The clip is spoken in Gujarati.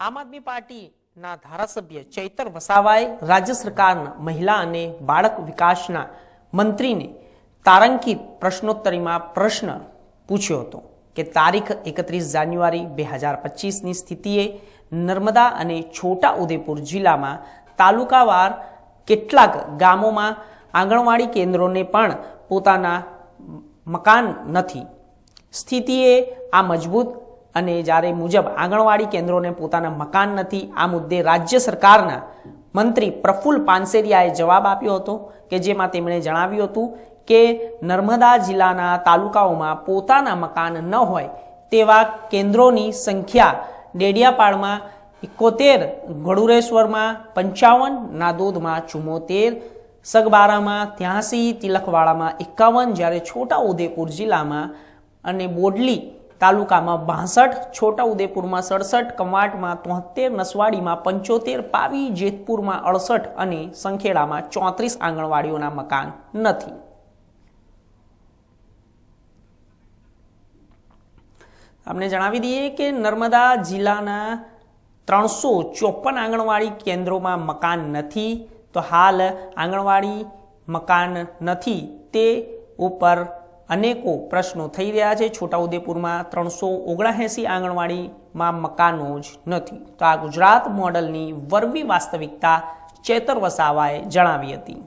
આમ આદમી પાર્ટીના ધારાસભ્ય ચૈતર વસાવાએ રાજ્ય સરકારના મહિલા અને બાળક વિકાસના મંત્રીને તારાંકિત પ્રશ્નોત્તરીમાં પ્રશ્ન પૂછ્યો હતો કે તારીખ એકત્રીસ જાન્યુઆરી બે હજાર પચીસની સ્થિતિએ નર્મદા અને છોટા ઉદેપુર જિલ્લામાં તાલુકાવાર કેટલાક ગામોમાં આંગણવાડી કેન્દ્રોને પણ પોતાના મકાન નથી. સ્થિતિએ આ મજબૂત અને જ્યારે મુજબ આંગણવાડી કેન્દ્રોને પોતાના મકાન નથી, આ મુદ્દે રાજ્ય સરકારના મંત્રી પ્રફુલ્લ પાનસેરિયાએ જવાબ આપ્યો હતો કે જેમાં તેમણે જણાવ્યું હતું કે નર્મદા જિલ્લાના તાલુકાઓમાં પોતાના મકાન ન હોય તેવા કેન્દ્રોની સંખ્યા ડેડિયાપાડમાં એકોતેર, ગળુરેશ્વરમાં પંચાવન, નાદોદમાં ચુમ્મોતેર, સગબારામાં ત્યાંસી, તિલકવાડામાં એકાવન, જ્યારે છોટા ઉદેપુર જિલ્લામાં અને બોડલી તાલુકામાં બાસઠ, છોટા ઉદેપુરમાં સડસઠ કમાટમાં તોતેર, નસવાડીમાં પંચોતેર, પાવી, જેતપુરમાં અડસઠ અને સંખેડામાં ચોત્રીસ આંગણવાડીઓના મકાન નથી. આપણે જણાવી દઈએ કે નર્મદા જિલ્લાના ત્રણસો ચોપન આંગણવાડી કેન્દ્રોમાં મકાન નથી. તો હાલ આંગણવાડી મકાન નથી. તે ઉપર અનેકો પ્રશ્નો થઈ રહ્યા છે. છોટાઉદેપુરમાં ત્રણસો ઓગણએંસી આંગણવાડીમાં મકાનો જ નથી. તો આ ગુજરાત મોડલની વરવી વાસ્તવિકતા ચેતર વસાવાએ જણાવી હતી.